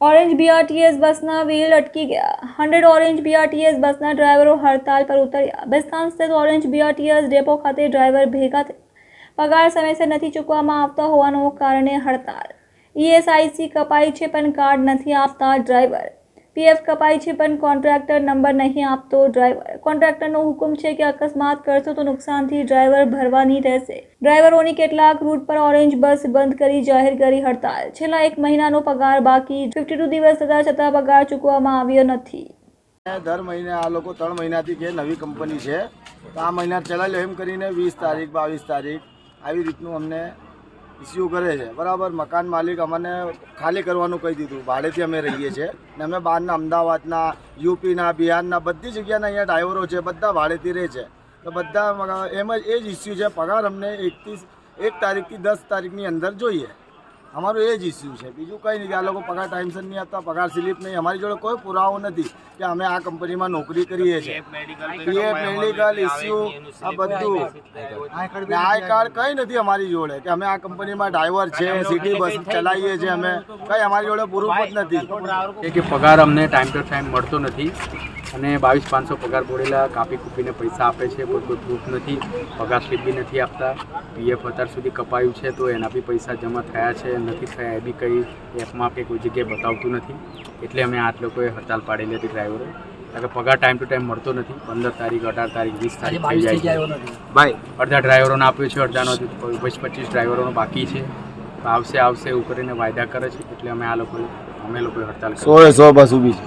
Orange BRTS બસના wheel અટકી ગયા. હંડ્રેડ ઓરેન્જ બીઆરટીએસ બસના ડ્રાઈવરો હડતાલ પર ઉતર્યા. બેસ્તાન સ્થિત ઓરેન્જ બીઆરટીએસ ડેપો ખાતે ડ્રાઈવર ભેગા પગાર સમયસર નથી ચૂકવવામાં આવતા હોવાનો કારણે હડતાલ. ઈએસઆઈસી કપાઈ છે, પણ કાર્ડ નથી આપતા ડ્રાઈવર પીએફ કપાય છે, પણ કોન્ટ્રાક્ટર નંબર નહીં આપતો. ડ્રાઈવર કોન્ટ્રાક્ટરનો હુકમ છે કે અકસ્માત કરશો તો નુકસાનથી ડ્રાઈવર ભરવાની રહેશે. ડ્રાઈવરોની કેટલાક રૂટ પર ઓરેન્જ બસ બંધ કરી જાહેર કરી હડતાલ. છેલ્લા એક મહિનાનો પગાર બાકી. ફિફ્ટી ટુ દિવસ થતા છતાં પગાર ચૂકવવામાં આવ્યો નથી. દર મહિને આ લોકો ત્રણ મહિનાથી કે નવી કંપની છે. તો આ મહિના ચલાવ્યો એમ કરીને વીસ તારીખ, બાવીસ તારીખ આવી રીતનું અમને ઇસ્યુ કરે છે. બરાબર, મકાન માલિક અમને ખાલી કરવાનું કહી દીધું. ભાડેથી અમે રહીએ છીએ. ને અમે બહારના અમદાવાદના, યુપીના, બિહારના બધી જગ્યાના અહીંયા ડ્રાઈવરો છે, બધા ભાડેથી રહે છે. તો બધા એમ જ, એ જ ઇસ્યુ છે. પગાર અમને એકથી એક તારીખથી દસ તારીખની અંદર જોઈએ. અમારું એ જ ઇસ્યુ છે. બીજું કંઈ નહીં કે આ લોકો પગાર ટાઈમસર નહીં આપતા, પગાર સ્લીપ નહીં. અમારી જોડે કોઈ પુરાવો નથી. કે અમે આ કંપનીમાં નોકરી કરીએ છીએ. મેડિકલ ઇસ્યુ આ બધું. આય આઈ કાર્ડ કંઈ નથી અમારી જોડે કે અમે આ કંપનીમાં ડ્રાઈવર છે સિટી બસ ચલાવીએ છીએ અમે. કંઈ અમારી જોડે પૂરું જ નથી. કે પગાર અમને ટાઈમ ટુ ટાઈમ મળતો નથી અને બાવીસ પાંચસો પગાર બોલેલા કાપી કૂપીને પૈસા આપે છે કોઈ કોઈ પ્રૂફ નથી. પગાર સ્લીપ બી નથી આપતા. પીએફ અત્યાર સુધી કપાયું છે તો એના બી પૈસા જમા થયા છે નથી થયા એ બી કંઈ એપમાં કે કોઈ જગ્યાએ બતાવતું નથી. એટલે અમે આઠ લોકોએ હડતાલ પાડેલી હતી ડ્રાઈવરો કારણ કે પગાર ટાઈમ ટુ ટાઈમ મળતો નથી. પંદર તારીખ અઢાર તારીખ વીસ તારીખ થઈ જાય છે. ભાઈ અડધા ડ્રાઈવરોને આપ્યો છે અડધાનો વીસ પચીસ ડ્રાઈવરોનો બાકી છે. આવશે આવશે એવું કરીને વાયદા કરે છે. એટલે અમે આ લોકોએ અમે લોકોએ હડતાલ સો એ સો બસ ઊભી છે.